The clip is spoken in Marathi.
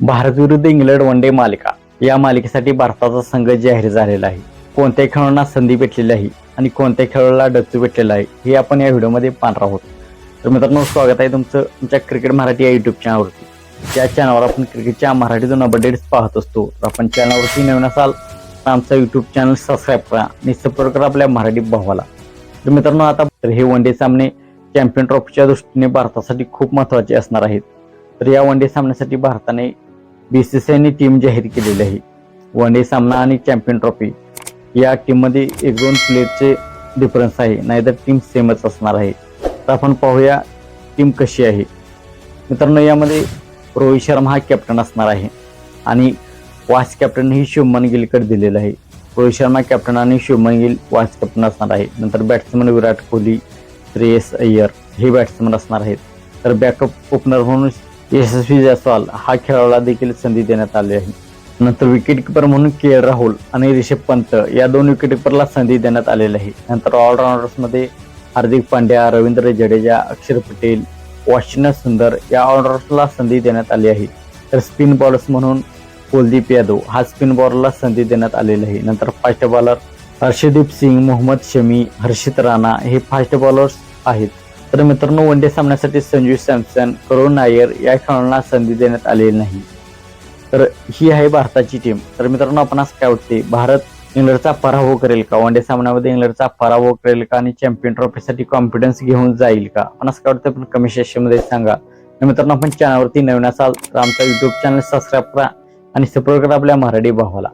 भारत विरुद्ध इंग्लंड वन डे मालिका. या मालिकेसाठी भारताचा संघ जाहीर झालेला आहे. कोणत्याही खेळाडूंना संधी भेटलेली आहे आणि कोणत्या खेळाडूला डच्चू भेटलेला आहे हे आपण या व्हिडिओमध्ये पाहणार आहोत. तर मित्रांनो स्वागत आहे तुमचं तुमच्या क्रिकेट मराठी या युट्यूब चॅनलवरती या चॅनलवर आपण क्रिकेटच्या मराठीतून अपडेट्स पाहत असतो. तर आपण चॅनलवरती नवीन असाल तर आमचा युट्यूब चॅनल सबस्क्राईब करा आणि सपोर्ट करा आपल्या मराठी भावाला. तर मित्रांनो आता तर हे वन डे सामने चॅम्पियन ट्रॉफीच्या दृष्टीने भारतासाठी खूप महत्त्वाचे असणार आहेत. तर या वन डे सामन्यासाठी भारताने बीसीसीआयने टीम जाहीर केलेली आहे. वन डे सामना आणि चॅम्पियन ट्रॉफी या टीममध्ये एक दोन प्लेअरचे डिफरन्स आहे. नाहीतर टीम सेमच असणार आहे. तर आपण पाहूया टीम कशी आहे. मित्रांनो यामध्ये रोहित शर्मा हा कॅप्टन असणार आहे. आणि वाईस कॅप्टन ही शुभमन गिलकडे दिलेलं आहे. रोहित शर्मा कॅप्टन आणि शुभमन गिल वाईस कॅप्टन असणार आहे. नंतर बॅट्समन विराट कोहली श्रेयस अय्यर हे बॅट्समन असणार आहेत. तर बॅकअप ओपनर म्हणून यशस्वी जयस्वाल हा खेळाडूला देखील संधी देण्यात आली आहे. नंतर विकेटकीपर म्हणून के. एल राहुल आणि रिषभ पंत या दोन विकेटकीपरला संधी देण्यात आलेली आहे. नंतर ऑलराऊंडर्समध्ये हार्दिक पांड्या रवींद्र जडेजा अक्षर पटेल वाशिना सुंदर या ऑलराऊंडर्सला संधी देण्यात आली आहे. तर स्पिन बॉलर्स म्हणून कुलदीप यादव हा स्पिन बॉलरला संधी देण्यात आलेली आहे. नंतर फास्ट बॉलर हर्षदीप सिंग मोहम्मद शमी हर्षित राणा हे फास्ट बॉलर्स आहेत. तर मित्रांनो वन डे सामन्यासाठी संजू सॅमसन करुण नायर या खेळाडूंना संधी देण्यात आलेली नाही. तर ही आहे भारताची टीम तर मित्रांनो आपण असं काय वाटते भारत इंग्लंडचा पराभव करेल का? वन डे सामन्यामध्ये इंग्लंडचा पराभव करेल का? आणि चॅम्पियन ट्रॉफीसाठी कॉन्फिडन्स घेऊन जाईल का? आपण असं काय वाटतं पण कमी सेशनमध्ये सांगा. मित्रांनो आपण चॅनलवरती नवीन असाल तर आमचा युट्यूब चॅनल सबस्क्राईब करा आणि सपोर्ट करा आपल्या मराठी भावाला.